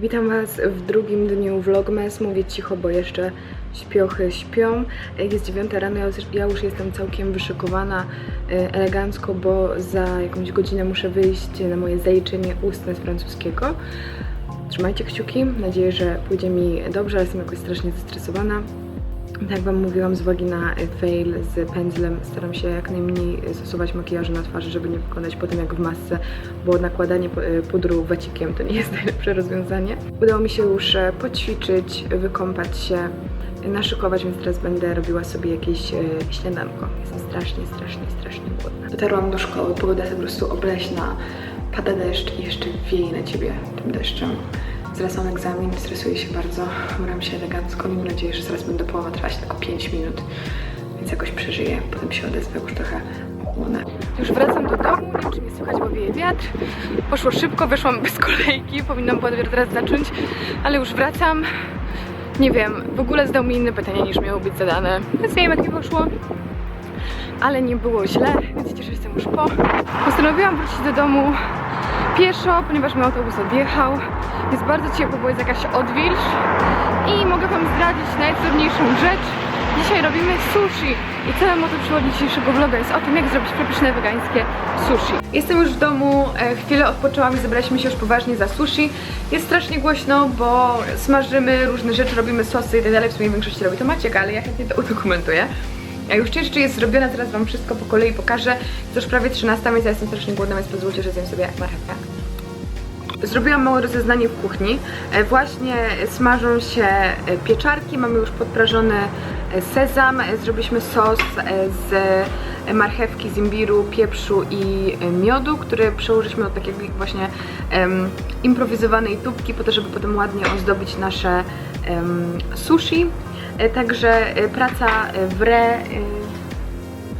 Witam Was w drugim dniu vlogmas. Mówię cicho, bo jeszcze śpiochy śpią. Jest 9 rano, ja już- jestem całkiem wyszykowana e, elegancko, bo za jakąś godzinę muszę wyjść na moje zaliczenie ustne z francuskiego. Trzymajcie kciuki, nadzieję, że pójdzie mi dobrze, ale jestem jakoś strasznie zestresowana. Tak jak Wam mówiłam, z uwagi na e, fail z pędzlem staram się jak najmniej stosować makijażu na twarzy, żeby nie wykonać potem jak w masce, bo nakładanie e, pudru wacikiem to nie jest najlepsze rozwiązanie. Udało mi się już e, poćwiczyć, wykąpać się, naszykować, więc teraz będę robiła sobie jakieś śniadanko. Jestem strasznie, strasznie, strasznie głodna. Dotarłam do szkoły, pogoda jest po prostu obleśna, pada deszcz i jeszcze wieje na Ciebie tym deszczem. Mam egzamin, stresuję się bardzo, ubrałam się elegancko, mam nadzieję, że zaraz będę połowa trwać tylko 5 minut, więc jakoś przeżyję, potem się odezwę, już trochę ochłonę. Już wracam do domu, nie wiem czy mnie słychać, bo wieje wiatr. Poszło szybko, wyszłam bez kolejki, powinnam była teraz zacząć, ale już wracam. Nie wiem, w ogóle zdał mi inne pytania niż miało być zadane, więc nie wiem jak mi poszło. Ale nie było źle, więc cieszę się, że jestem już po. Postanowiłam wrócić do domu pieszo, ponieważ mój autobus odjechał. Jest bardzo ciepło, bo jest jakaś odwilż. I mogę Wam zdradzić najcudowniejszą rzecz. Dzisiaj robimy sushi. I całe moto przewodni dzisiejszego vloga jest o tym, jak zrobić przepyszne wegańskie sushi. Jestem już w domu, e, chwilę odpoczęłam i zebraliśmy się już poważnie za sushi. Jest strasznie głośno, bo smażymy różne rzeczy, robimy sosy i tak dalej. W sumie w większości robi to Maciek, ale ja chętnie to udokumentuję. A już rzeczy jest zrobiona, teraz Wam wszystko po kolei pokażę. Jest już prawie 13, więc ja jestem strasznie głodna, więc pozwólcie, że zjem sobie marchewkę. Zrobiłam małe rozeznanie w kuchni. E, Właśnie smażą się e, pieczarki, mamy już podprażony e, sezam, zrobiliśmy sos z marchewki, z imbiru, pieprzu i e, miodu, który przełożyliśmy do takiej właśnie em, improwizowanej tubki po to, żeby potem ładnie ozdobić nasze em, sushi. E, Także e, praca w re.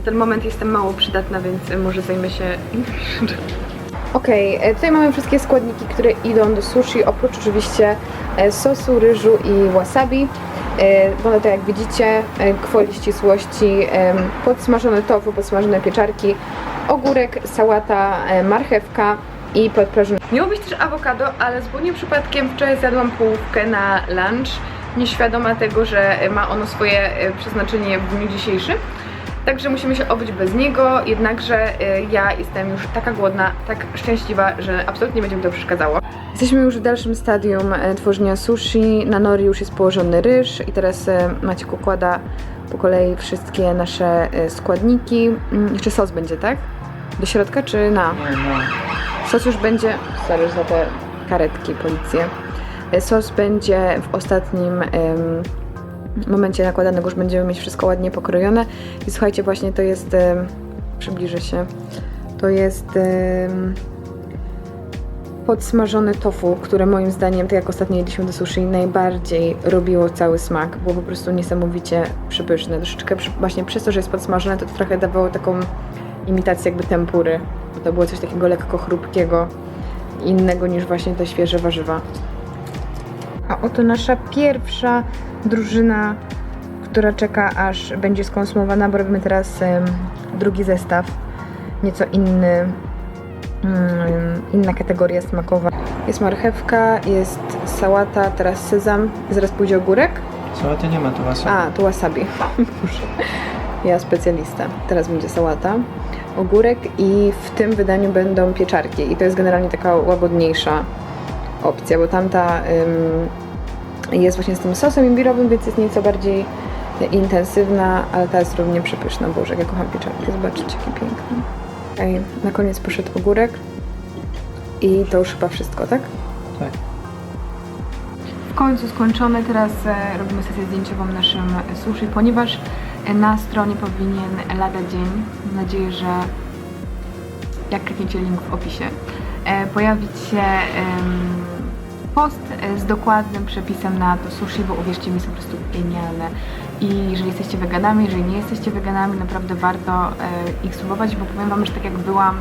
W ten moment jestem mało przydatna, więc może zajmę się. Okej, e, tutaj mamy wszystkie składniki, które idą do sushi, oprócz oczywiście sosu, ryżu i wasabi. E, Wygląda to jak widzicie, e, gwoli ścisłości, podsmażone tofu, podsmażone pieczarki, ogórek, sałata, e, marchewka i podprażone. Miało być też awokado, ale zupełnie przypadkiem wczoraj zjadłam połówkę na lunch, nieświadoma tego, że ma ono swoje e, przeznaczenie w dniu dzisiejszym. Także musimy się obyć bez niego, jednakże y, ja jestem już taka głodna, tak szczęśliwa, że absolutnie będzie mi to przeszkadzało. Jesteśmy już w dalszym stadium e, tworzenia sushi. Na nori już jest położony ryż i teraz e, Maciek układa po kolei wszystkie nasze e, składniki. Mm, Jeszcze sos będzie, tak? Do środka czy na? Nie. Sos już będzie. Sorry za te karetki, policję. Sos będzie w ostatnim momencie nakładanego, już będziemy mieć wszystko ładnie pokrojone. I słuchajcie, właśnie to jest. przybliżę się. To jest. em, Podsmażone tofu, które moim zdaniem, tak jak ostatnio jedliśmy do sushi, najbardziej robiło cały smak. Było po prostu niesamowicie przepyszne. Troszeczkę właśnie przez to, że jest podsmażone, to trochę dawało taką imitację jakby tempury. Bo to było coś takiego lekko chrupkiego, innego niż właśnie te świeże warzywa. A oto nasza pierwsza drużyna, która czeka aż będzie skonsumowana, bo robimy teraz drugi zestaw, nieco inny, mm, inna kategoria smakowa. Jest marchewka, jest sałata, teraz sezam, zaraz pójdzie ogórek. Sałaty nie ma tu wasabi. A, tu wasabi. Ja specjalista. Teraz będzie sałata, ogórek i w tym wydaniu będą pieczarki. I to jest generalnie taka łagodniejsza opcja, bo tamta ym, jest właśnie z tym sosem imbirowym, więc jest nieco bardziej intensywna, ale ta jest równie przepyszna. Boże, jak ja kocham pieczarki. Zobaczcie, jakie piękne. Okej, na koniec poszedł ogórek. I to już chyba wszystko, tak? Tak. W końcu skończone, teraz e, robimy sesję zdjęciową naszym sushi, ponieważ e, na stronie powinien lada dzień, mam nadzieję, że jak klikniecie link w opisie, pojawić się post e, z dokładnym przepisem na to sushi, bo uwierzcie mi, są po prostu genialne. I jeżeli jesteście weganami, jeżeli nie jesteście weganami, naprawdę warto e, ich spróbować, bo powiem Wam, że tak jak byłam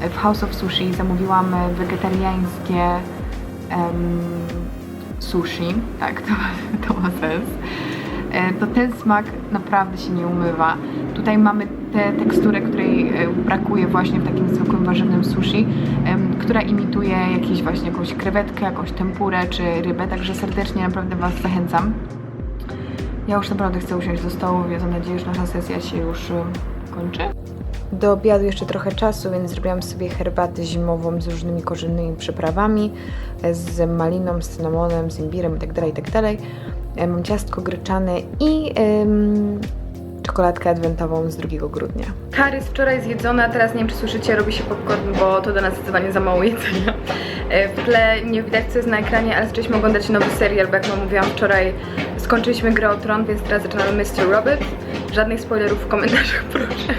w House of Sushi, zamówiłam e, wegetariańskie em, sushi, tak, to, to ma sens, e, to ten smak naprawdę się nie umywa. Tutaj mamy tę teksturę, której e, brakuje właśnie w takim zwykłym warzywnym sushi, która imituje jakieś właśnie jakąś krewetkę, jakąś tempurę czy rybę, także serdecznie naprawdę Was zachęcam. Ja już naprawdę chcę usiąść do stołu, więc mam nadzieję, że nasza sesja się już y, kończy. Do obiadu jeszcze trochę czasu, więc zrobiłam sobie herbatę zimową z różnymi korzennymi przyprawami, e, z maliną, z cynamonem, z imbirem itd., itd. E, Mam ciastko gryczane i em, czekoladkę adwentową z 2 grudnia. Kary jest wczoraj zjedzona, teraz nie wiem czy słyszycie, robi się popcorn, bo to dla nas zdecydowanie za mało jedzenia. E, W tle nie widać co jest na ekranie, ale zaczęliśmy oglądać nowy serial, bo jak wam mówiłam wczoraj, skończyliśmy grę o Tron, więc teraz zaczynamy Mr. Robot. Żadnych spoilerów w komentarzach, proszę.